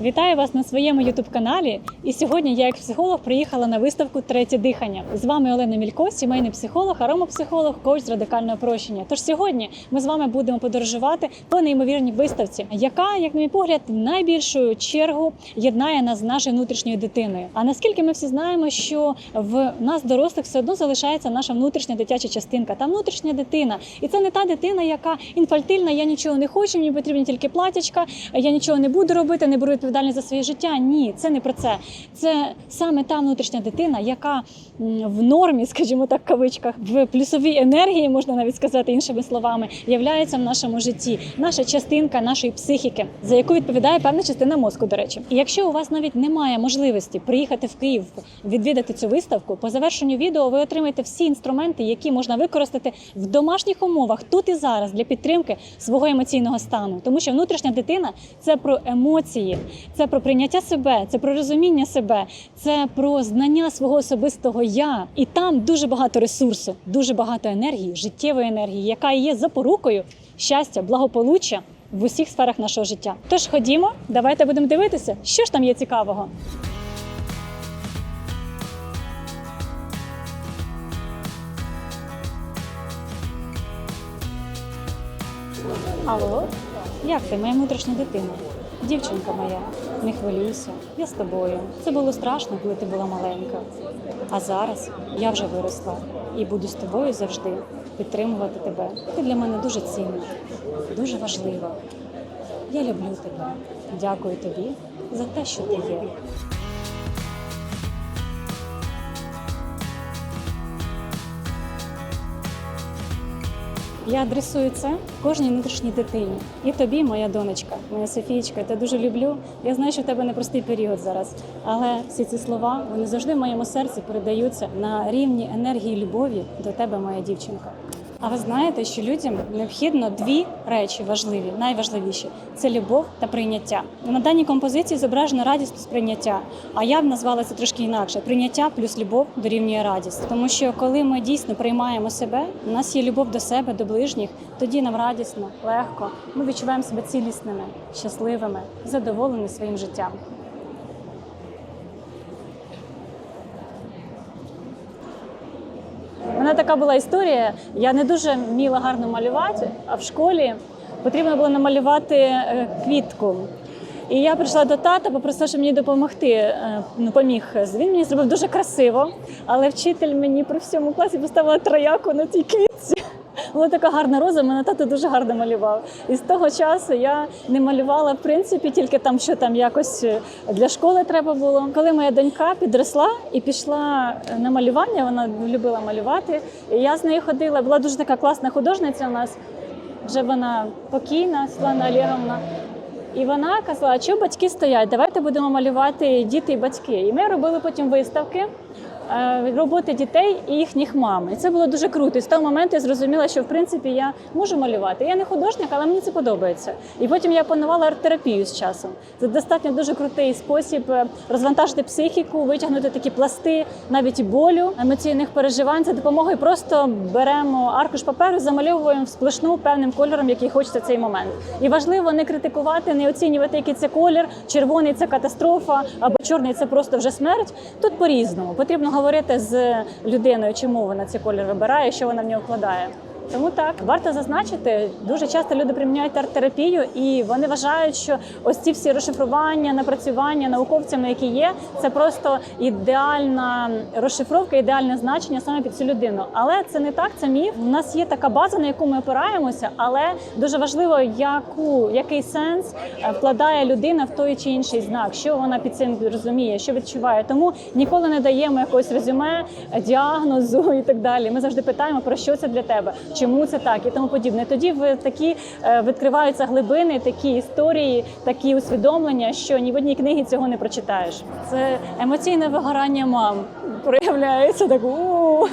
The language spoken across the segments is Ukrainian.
Вітаю вас на своєму youtube каналі. І сьогодні я, як психолог, приїхала на виставку Третє дихання. З вами Олена Мілько, сімейний психолог, аромапсихолог, коуч з радикального прощення. Тож сьогодні ми з вами будемо подорожувати по неймовірній виставці, яка, як на мій погляд, найбільшу чергу єднає нас з нашою внутрішньою дитиною. А наскільки ми всі знаємо, що в нас дорослих все одно залишається наша внутрішня дитяча частинка, та внутрішня дитина, і це не та дитина, яка інфальтильна, я нічого не хочу, мені потрібні тільки платячка, я нічого не буду робити, не беру відповідальність за своє життя. Ні, це не про це. Це саме та внутрішня дитина, яка в нормі, скажімо так, в кавичках, в плюсовій енергії, можна навіть сказати іншими словами, являється в нашому житті, наша частинка нашої психіки, за яку відповідає певна частина мозку. До речі, і якщо у вас навіть немає можливості приїхати в Київ відвідати цю виставку, по завершенню відео ви отримаєте всі інструменти, які можна використати в домашніх умовах тут і зараз для підтримки свого емоційного стану, тому що внутрішня дитина це про емоції, це про прийняття себе, це про розуміння себе, це про знання свого особистого я. І там дуже багато ресурсу, дуже багато енергії, життєвої енергії, яка є запорукою щастя, благополуччя в усіх сферах нашого життя. Тож ходімо, давайте будемо дивитися, що ж там є цікавого. Алло, як ти, моя внутрішня дитина? Дівчинка моя, не хвилюйся, я з тобою. Це було страшно, коли ти була маленька. А зараз я вже виросла і буду з тобою завжди підтримувати тебе. Ти для мене дуже цінна, дуже важлива. Я люблю тебе. Дякую тобі за те, що ти є. Я адресую це кожній внутрішній дитині. І тобі, моя донечка, моя Софієчка, я тебе дуже люблю. Я знаю, що в тебе непростий період зараз. Але всі ці слова вони завжди в моєму серці передаються на рівні енергії любові до тебе, моя дівчинка. А ви знаєте, що людям необхідно дві речі важливі, найважливіші це любов та прийняття. На даній композиції зображено радість сприйняття. А я б назвала це трошки інакше: прийняття плюс любов дорівнює радість. Тому що коли ми дійсно приймаємо себе, у нас є любов до себе, до ближніх, тоді нам радісно, легко. Ми відчуваємо себе цілісними, щасливими, задоволеними своїм життям. У мене була історія. Я не дуже вміла гарно малювати, а в школі потрібно було намалювати е, квітку. І я прийшла до тата, попросила, щоб мені допомогти. е, Ну, поміг. Він мені зробив дуже красиво, але вчитель мені при всьому класі поставила трояку на цій квітці. Була така гарна роза, мене тато дуже гарно малював. І з того часу я не малювала в принципі тільки там, що там якось е, для школи треба було. Коли моя донька підросла і пішла е, на малювання, вона любила малювати. І я з нею ходила. Була дуже така класна художниця у нас. Вже вона покійна, Світлана Олеговна. І вона казала, що батьки стоять, давайте будемо малювати діти і батьки. І ми робили потім виставки. Е, Роботи дітей і їхніх мам. І це було дуже круто. І з того моменту я зрозуміла, що в принципі я можу малювати. Я не художник, але мені це подобається. І потім я опанувала арт-терапію з часом. Це достатньо дуже крутий спосіб е, розвантажити психіку, витягнути такі пласти навіть болю, емоційних переживань. За допомогою просто беремо аркуш паперу, замальовуємо в сплошну певним кольором, який хочеться цей момент. І важливо не критикувати, не оцінювати, який це колір. Червоний це катастрофа, або чорний це просто вже смерть. Тут по-різному. Потрібно говорити з людиною, чому вона цей колір вибирає, що вона в нього вкладає. Тому так варто зазначити, дуже часто люди приміняють арт-терапію, і вони вважають, що ось ці всі розшифрування, напрацювання науковцями, які є, це просто ідеальна розшифровка, ідеальне значення саме під цю людину. Але це не так, це міф. У нас є така база, на яку ми опираємося, але дуже важливо, яку який сенс е, вкладає людина в той чи інший знак, що вона під цим розуміє, що відчуває. Тому ніколи не даємо якогось резюме, діагнозу і так далі. Ми завжди питаємо про що це для тебе, чому це так і тому подібне. Тоді в такі е, відкриваються глибини, такі історії, такі усвідомлення, що ні в одній книгі цього не прочитаєш. Це емоційне вигорання мам проявляється так у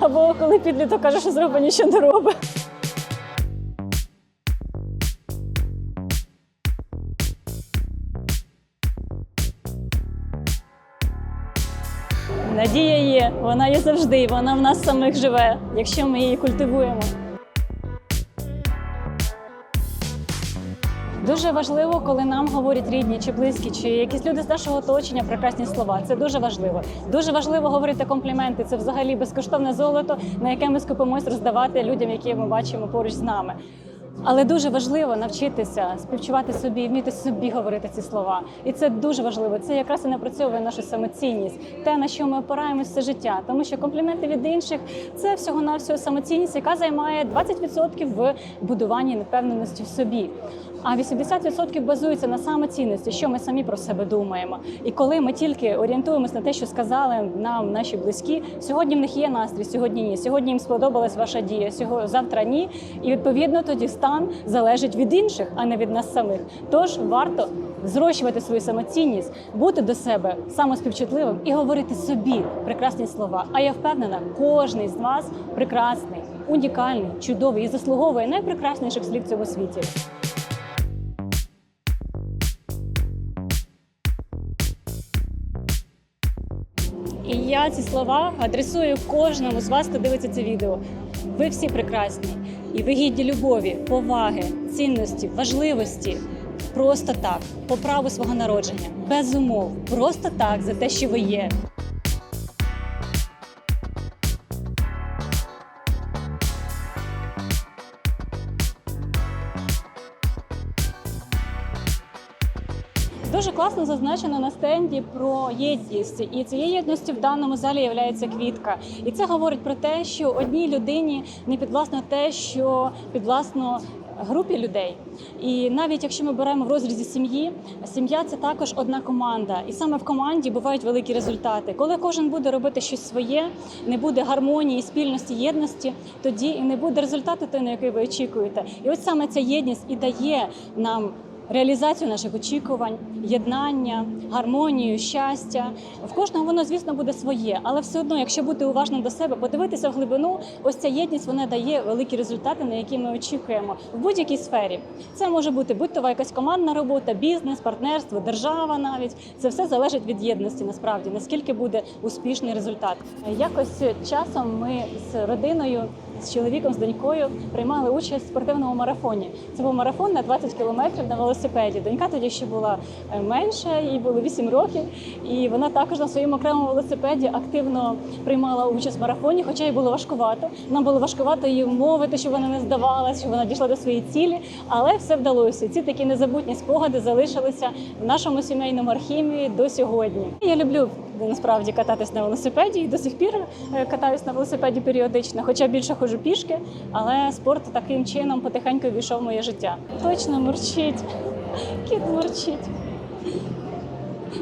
або коли підліток каже, що зробить, нічого не робить. Надія вона є завжди, вона в нас самих живе, якщо ми її культивуємо. Дуже важливо, коли нам говорять рідні чи близькі, чи якісь люди з нашого оточення прекрасні слова. Це дуже важливо. Дуже важливо говорити компліменти. Це взагалі безкоштовне золото, на яке ми скупимось роздавати людям, які ми бачимо поруч з нами. Але дуже важливо навчитися співчувати собі, вміти собі говорити ці слова. І це дуже важливо. Це якраз і напрацьовує нашу самоцінність, те на що ми опираємось все життя. Тому що компліменти від інших це всього навсього самоцінність, яка займає 20% в будуванні непевненості в собі. А 80% базується на самоцінності, що ми самі про себе думаємо. І коли ми тільки орієнтуємось на те, що сказали нам наші близькі, сьогодні в них є настрій, сьогодні ні. Сьогодні їм сподобалась ваша дія, сьогодні завтра ні. І відповідно тоді стан залежить від інших, а не від нас самих. Тож варто зрощувати свою самоцінність, бути до себе самоспівчутливим і говорити собі прекрасні слова. А я впевнена, кожний з вас прекрасний, унікальний, чудовий і заслуговує найпрекрасніших слів в цьому світі. Я ці слова адресую кожному з вас, хто дивиться це відео. Ви всі прекрасні, і ви гідні любові, поваги, цінності, важливості. Просто так, по праву свого народження, без умов, просто так за те, що ви є. Класно зазначено на стенді про єдність, і цією єдністю в даному залі є квітка. І це говорить про те, що одній людині не підвласно те, що підвласно групі людей. І навіть якщо ми беремо в розрізі сім'ї, сім'я це також одна команда, і саме в команді бувають великі результати. Коли кожен буде робити щось своє, не буде гармонії, спільності, єдності, тоді і не буде результату, той, на який ви очікуєте. І ось саме ця єдність і дає нам. Реалізацію наших очікувань, єднання, гармонію, щастя в кожного воно, звісно, буде своє, але все одно, якщо бути уважним до себе, подивитися в глибину, ось ця єдність вона дає великі результати, на які ми очікуємо в будь-якій сфері. Це може бути будь-то якась командна робота, бізнес, партнерство, держава. Навіть це все залежить від єдності. Насправді наскільки буде успішний результат. Якось часом ми з родиною. З чоловіком, з донькою приймали участь в спортивному марафоні. Це був марафон на 20 кілометрів на велосипеді. Донька тоді ще була е, менша, їй було 8 років, і вона також на своєму окремому велосипеді активно приймала участь в марафоні, хоча їй було важкувато. Нам було важкувато її вмовити, щоб вона не здавалась, щоб вона дійшла до своєї цілі, але все вдалося. Ці такі незабутні спогади залишилися в нашому сімейному архіві до сьогодні. Я люблю насправді кататись на велосипеді і до сих пір е, катаюсь на велосипеді періодично, хоча більше ходжу пішки, але спорт таким чином потихеньку війшов в моє життя. Точно мурчить, кіт мурчить.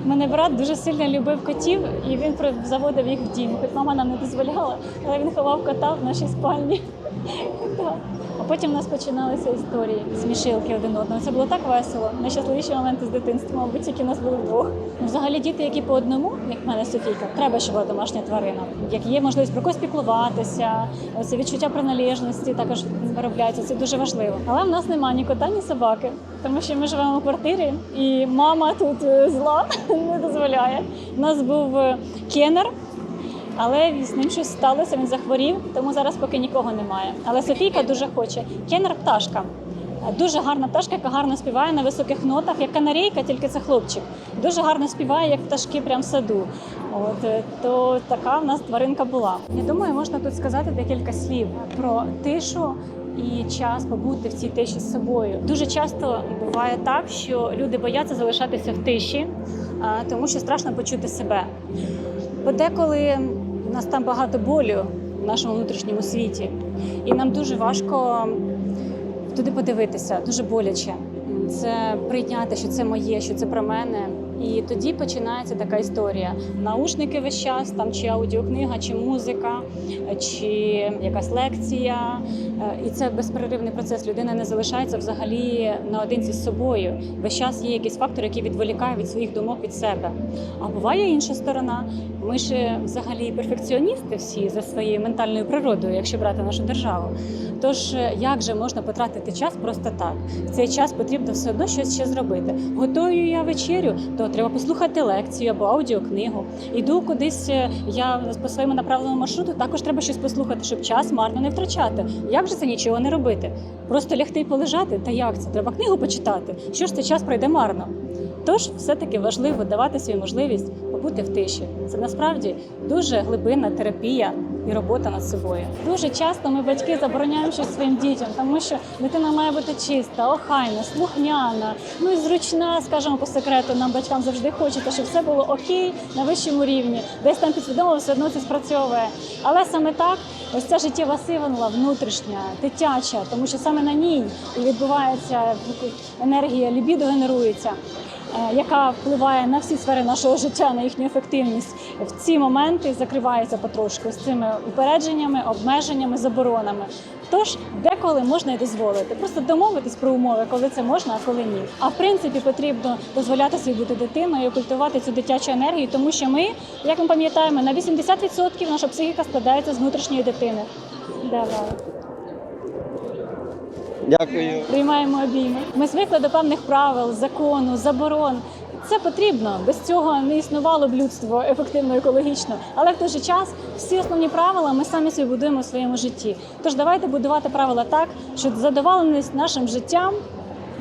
Мене брат дуже сильно любив котів, і він заводив їх в дім. Хоч мама нам не дозволяла, але він ховав кота в нашій спальні. Потім у нас починалися історії, смішилки один одного. Це було так весело. Найщасливіші моменти з дитинства, мабуть, тільки нас були вдвох. Ну, Взагалі, діти, які по одному, як в мене Софійка, треба, щоб була домашня тварина. Як є можливість про когось піклуватися, оце відчуття приналежності також виробляється. Це дуже важливо. Але в нас немає ні кота, ні собаки, тому що ми живемо в квартирі, і мама тут е, зла не дозволяє. У нас був е, кенер. Але з ним щось сталося, він захворів, тому зараз поки нікого немає. Але Софійка дуже хоче. Кеннер пташка. Дуже гарна пташка, яка гарно співає на високих нотах, як канарейка, тільки це хлопчик. Дуже гарно співає, як пташки прямо в саду. От е, то така в нас тваринка була. Я думаю, можна тут сказати декілька слів про тишу. І час побути в цій тиші з собою. Дуже часто буває так, що люди бояться залишатися в тиші, тому що страшно почути себе. Бо в нас там багато болю в нашому внутрішньому світі, і нам дуже важко туди подивитися, дуже боляче. Це прийняти, що це моє, що це про мене. І тоді починається така історія. Наушники весь час, там чи аудіокнига, чи музика, чи якась лекція. Е, І це безперервний процес. Людина не залишається взагалі наодинці з собою. Весь час є якийсь фактор, який відволікає від своїх думок від себе. А буває інша сторона. Ми ж взагалі перфекціоністи всі за своєю ментальною природою, якщо брати нашу державу. Тож е, як же можна потратити час просто так? В цей час потрібно все одно щось ще зробити. Готую я вечерю, то треба послухати лекцію або аудіокнигу. Іду кудись е, я по своєму направленому маршруту, також треба щось послухати, щоб час марно не втрачати. Як же це нічого не робити? Просто лягти і полежати? Та як це? Треба книгу почитати. Що ж цей час пройде марно? Тож все-таки важливо давати собі можливість побути в тиші. Це насправді дуже глибинна терапія і робота над собою. Дуже часто ми батьки забороняємо щось своїм дітям, тому що дитина має бути чиста, охайна, слухняна, ну і зручна, скажімо по секрету. Нам батькам завжди хочеться, щоб все було окей на вищому рівні. Десь там підсвідомо все одно це спрацьовує. Але саме так, ось ця життєва сиванла внутрішня, дитяча, тому що саме на ній відбувається енергія лібіду генерується яка впливає на всі сфери нашого життя, на їхню ефективність, в ці моменти закривається потрошку з цими упередженнями, обмеженнями, заборонами. Тож деколи можна і дозволити, просто домовитись про умови, коли це можна, а коли ні. А в принципі потрібно дозволяти собі бути дитиною, культивувати цю дитячу енергію, тому що ми, як ми пам'ятаємо, на 80% наша психіка складається з внутрішньої дитини. Давай. Дякую. приймаємо обійми. Ми звикли до певних правил, закону, заборон. Це потрібно. Без цього не існувало б людство ефективно екологічно. Але в той же час всі основні правила ми самі собі будуємо в своєму житті. Тож давайте будувати правила так, щоб задоволеність нашим життям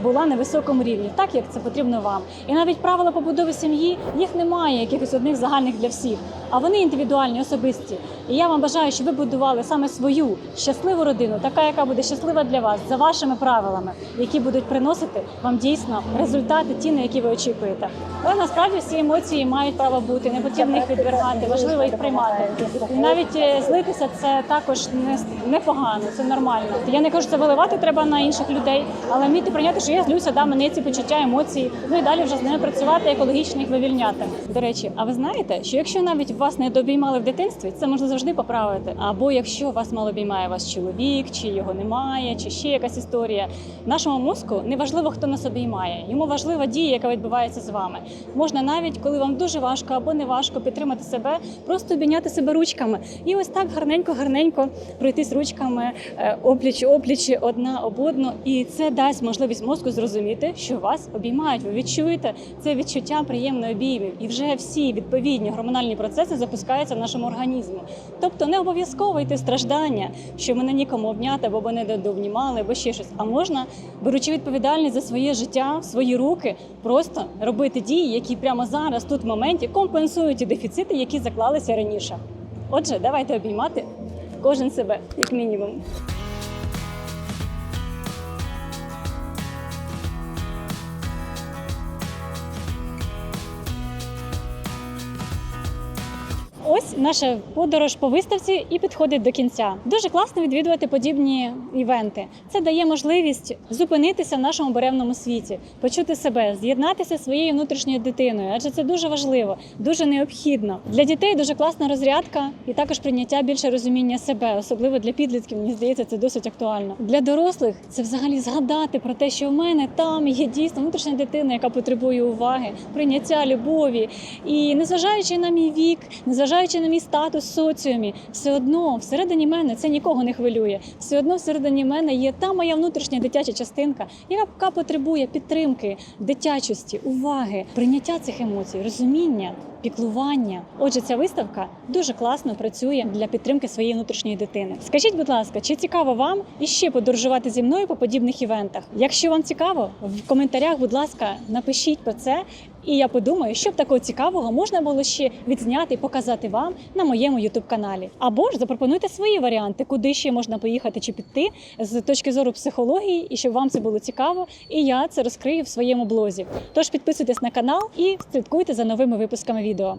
була на високому рівні, так як це потрібно вам. І навіть правила побудови сім'ї їх немає, якихось одних загальних для всіх, а вони індивідуальні, особисті. І я вам бажаю, щоб ви будували саме свою щасливу родину, така, яка буде щаслива для вас, за вашими правилами, які будуть приносити вам дійсно результати, ті, на які ви очікуєте. Але насправді всі емоції мають право бути, не потрібно їх відвергати, важливо їх приймати. І навіть е, злитися це також не непогано, це нормально. Я не кажу, це виливати треба на інших людей, але вміти прийняти, що я злюся, да, мене ці почуття, емоції. Ну і далі вже з ними працювати, екологічно їх вивільняти. До речі, а ви знаєте, що якщо навіть вас не добіймали в дитинстві, це можна завжди поправити. Або якщо вас мало обіймає вас чоловік, чи його немає, чи ще якась історія. Нашому мозку не важливо, хто нас обіймає. Йому важлива дія, яка відбувається з вами. Можна навіть, коли вам дуже важко або не важко підтримати себе, просто обійняти себе ручками. І ось так гарненько, гарненько пройтись ручками е, опліч опліч одна об одну. І це дасть можливість мозку зрозуміти, що вас обіймають. Ви відчуєте це відчуття приємної обіймів, і вже всі відповідні гормональні процеси запускаються в нашому організмі. Тобто не обов'язково йти страждання, що мене нікому обняти, або мене дообнімали, або ще щось. А можна, беручи відповідальність за своє життя в свої руки, просто робити дії, які прямо зараз, тут в моменті, компенсують ті дефіцити, які заклалися раніше. Отже, давайте обіймати кожен себе, як мінімум. Ось наша подорож по виставці і підходить до кінця. Дуже класно відвідувати подібні івенти. Це дає можливість зупинитися в нашому буремному світі, почути себе, з'єднатися зі своєю внутрішньою дитиною, адже це дуже важливо, дуже необхідно. Для дітей дуже класна розрядка і також прийняття більше розуміння себе, особливо для підлітків. Мені здається, це досить актуально. Для дорослих це взагалі згадати про те, що в мене там є дійсно внутрішня дитина, яка потребує уваги, прийняття любові. І незважаючи на мій вік, незважаючи на мій статус в соціумі, все одно всередині мене це нікого не хвилює. Все одно всередині мене є та моя внутрішня дитяча частинка, яка потребує підтримки, дитячості, уваги, прийняття цих емоцій, розуміння. Піклування, отже, ця виставка дуже класно працює для підтримки своєї внутрішньої дитини. Скажіть, будь ласка, чи цікаво вам іще подорожувати зі мною по подібних івентах? Якщо вам цікаво, в коментарях, будь ласка, напишіть про це, і я подумаю, що б такого цікавого можна було ще відзняти і показати вам на моєму youtube каналі. Або ж запропонуйте свої варіанти, куди ще можна поїхати чи піти з точки зору психології, і щоб вам це було цікаво, і я це розкрию в своєму блозі. Тож підписуйтесь на канал і слідкуйте за новими випусками відео.